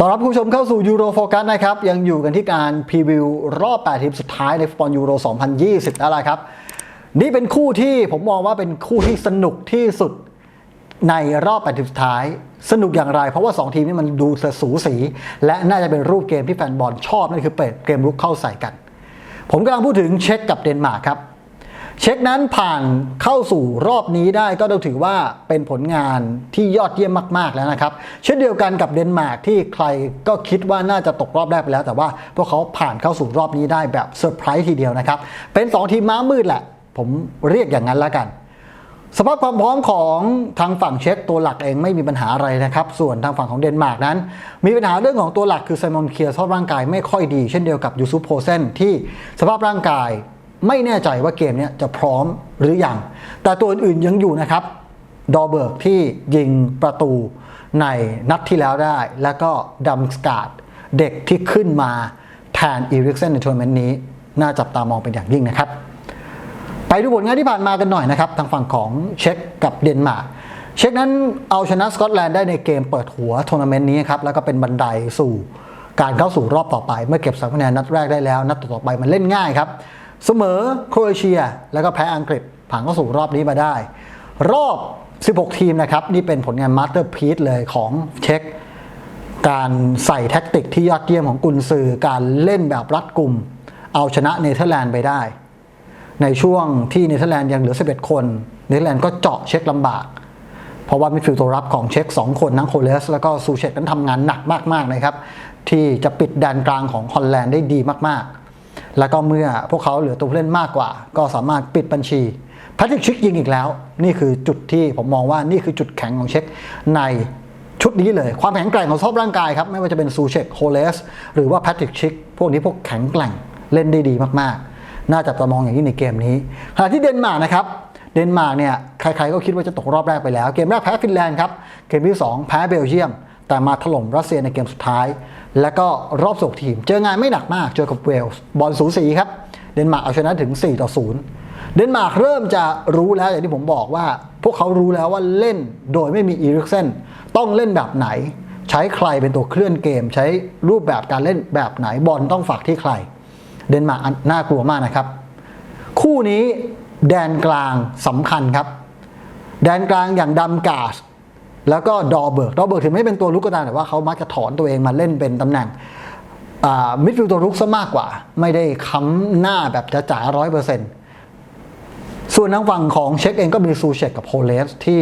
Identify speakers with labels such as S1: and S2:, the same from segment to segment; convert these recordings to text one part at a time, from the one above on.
S1: ต้อนรับคุณผู้ชมเข้าสู่ยูโรโฟกัสนะครับ ยังอยู่กันที่การพรีวิวรอบ 8 ทีมสุดท้ายในฟุตบอลยูโร 2020 แล้วล่ะครับ นี่เป็นคู่ที่ผมมองว่าเป็นคู่ที่สนุกที่สุดในรอบ 8 ทีมสุดท้าย สนุกอย่างไร เพราะว่า 2 ทีมนี้มันดูสูสี และน่าจะเป็นรูปเกมที่แฟนบอลชอบนั่นคือเปิดเกมรุกเข้าใส่กัน ผมกำลังพูดถึงเช็กกับเดนมาร์กครับ เช็คนั้นผ่านเข้าสู่รอบนี้ได้ก็ต้องถือว่าเป็นผลงานที่ยอดเยี่ยมมากๆแล้วนะครับ เช่นเดียวกันกับเดนมาร์กที่ใครก็คิดว่าน่าจะตกรอบแรกไปแล้ว แต่ว่าพวกเขาผ่านเข้าสู่รอบนี้ได้แบบเซอร์ไพรส์ทีเดียวนะครับ เป็น 2 ทีมม้ามืดแหละ ผมเรียกอย่างนั้นแล้วกันสภาพความพร้อมของทางฝั่งเช็กตัวหลักเองไม่มีปัญหาอะไรนะครับ ส่วนทางฝั่งของเดนมาร์กนั้น มีปัญหาเรื่องของตัวหลักคือไซมอนเคียร์สภาพร่างกายไม่ค่อยดี เช่นเดียวกับยูซุปโพเซนที่สภาพร่างกาย ไม่แน่ใจว่าเกมนี้จะพร้อมหรืออยัง แต่ตัวอื่นๆยังอยู่นะครับ ดอเบิร์กที่ยิงประตูในนัดที่แล้วได้ แล้วก็ดัมสกาดเด็กที่ขึ้นมาแทนอีริกเซนในทัวร์นาเมนต์นี้ น่าจับตามองเป็นอย่างยิ่งนะครับ ไปดูผลงานที่ผ่านมากันหน่อยนะครับ ทางฝั่งของเช็กกับเดนมาร์กเช็กนั้นเอาชนะสกอตแลนด์ได้ในเกมเปิดหัวทัวร์นาเมนต์นี้ครับแล้วก็เป็นบันไดสู่การเข้าสู่รอบต่อไป เมื่อเก็บสามคะแนนนัดแรกได้แล้ว นัดต่อไปมันเล่นง่ายครับ เสมอโครเอเชีย แล้วก็แพ้อังกฤษผ่านเข้าสู่รอบนี้มาได้ รอบ 16 ทีมนะครับ นี่เป็นผลงานมาสเตอร์พีซเลยของเช็กการใส่แท็กติกที่ยอดเยี่ยมของกุนซือการเล่นแบบรัดกลุ่ม เอาชนะเนเธอร์แลนด์ไปได้ ในช่วงที่เนเธอร์แลนด์ยังเหลือ 11 คนเนเธอร์แลนด์ก็เจาะเช็คลำบาก เพราะว่ามิดฟิลด์ตัวรับของเช็ค 2 คนทั้งโคเลส แล้วก็ซูเชตนั้นทำงานหนักมากๆนะครับที่จะปิดแดนกลางของฮอลแลนด์ได้ดีมากๆ แล้วก็เมื่อพวกเขาเหลือตัวผู้เล่นมากกว่า ก็สามารถปิดบัญชีแพทริกชิกยิงอีกแล้ว นี่คือจุดที่ผมมองว่านี่คือจุดแข็งของเช็คในชุดนี้เลย ความแข็งแกร่งของสภาพร่างกายครับ ไม่ว่าจะเป็นซูเชคโคเลสหรือว่าแพทริกชิกพวกนี้พวกแข็งแกร่งเล่นได้ดีมากๆ น่าจะตามองอย่างนี้ในเกมนี้ขณะที่เดนมาร์กนะครับเดนมาร์กเนี่ยใครๆก็คิดว่าจะตกรอบแรกไปแล้ว เกมแรกแพ้ฟินแลนด์ครับเกมที่ 2 แพ้เบลเยียม แต่มาถล่มรัสเซียในเกมสุดท้าย แล้วก็รอบส่งทีม เจองานไม่หนักมากเจอกับเวลส์บอลสูสีครับเดนมาร์กเอาชนะถึง 4 ต่อ 0 เดนมาร์กเริ่มจะรู้แล้วอย่างที่ผมบอกว่า พวกเขารู้แล้วว่าเล่นโดยไม่มีอีริกเซนต้องเล่นแบบไหน ใช้ใครเป็นตัวเคลื่อนเกม ใช้รูปแบบการเล่นแบบไหนบอลต้องฝากที่ใคร เดนมาร์กน่ากลัวมากนะครับ คู่นี้แดนกลางสำคัญครับ แดนกลางอย่างดัมกาส แล้วก็ดอเบิร์กดอเบิร์กถึงไม่เป็นตัวลุกก็ตามแต่ว่าเขามักจะถอนตัวเองมาเล่นเป็นตำแหน่งมิดฟิลด์ตัวลุกซะมากกว่า ไม่ได้ค้ำหน้าแบบจะจ๋าร้อยเปอร์เซ็นต์ส่วนทางฝั่งของเช็คเองก็มีซูเชกกับโฮเลสที่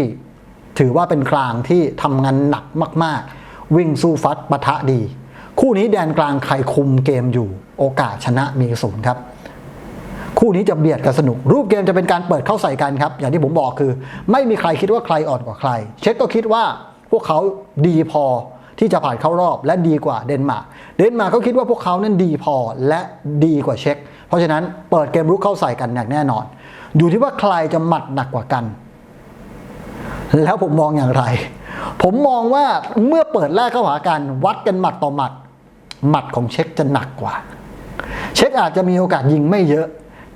S1: ถือว่าเป็นกลางที่ทำงานหนักมากๆ วิ่งสู้ฟัดปะทะดี คู่นี้แดนกลางใครคุมเกมอยู่ โอกาสชนะมีศูนย์ครับ คู่นี้จะเบียดกันสนุก รูปเกมจะเป็นการเปิดเข้าใส่กันครับ อย่างที่ผมบอกคือ ไม่มีใครคิดว่าใครอ่อนกว่าใคร เช็คก็คิดว่าพวกเขาดีพอที่จะผ่านเข้ารอบและดีกว่าเดนมาร์ก เดนมาร์กก็คิดว่าพวกเขานั้นดีพอและดีกว่าเช็คเพราะฉะนั้นเปิดเกมรุกเข้าใส่กันอย่างแน่นอน อยู่ที่ว่าใครจะหมัดหนักกว่ากัน แล้วผมมองอย่างไร ผมมองว่าเมื่อเปิดแรกเข้าหากันวัดกันหมัดต่อหมัด หมัดของเช็คจะหนักกว่า เช็คอาจจะมีโอกาสยิงไม่เยอะ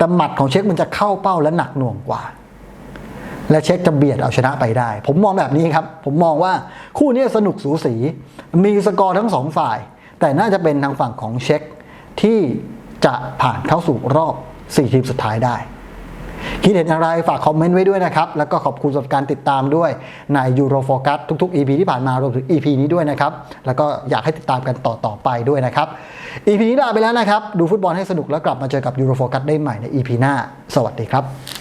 S1: แต่หมัดของเช็คมันจะเข้าเป้าและหนักหน่วงกว่า และเช็คจะเบียดเอาชนะไปได้ ผมมองแบบนี้ครับ ผมมองว่าคู่นี้สนุกสูสี มีสกอร์ทั้งสองฝ่าย แต่น่าจะเป็นทางฝั่งของเช็คที่จะผ่านเข้าสู่รอบ 4 ทีมสุดท้ายได้ คิดเห็นอย่างไรฝากคอมเมนต์ไว้ด้วยนะครับ แล้วก็ขอบคุณสำหรับการติดตามด้วยใน Euro Focus ทุกๆ EP ที่ผ่านมารวมถึง EP นี้ด้วยนะครับ แล้วก็อยากให้ติดตามกันต่อๆไปด้วยนะครับ EP นี้ลาไปแล้วนะครับ ดูฟุตบอลให้สนุกแล้วกลับมาเจอกับ Euro Focus ได้ใหม่ใน EP หน้า สวัสดีครับ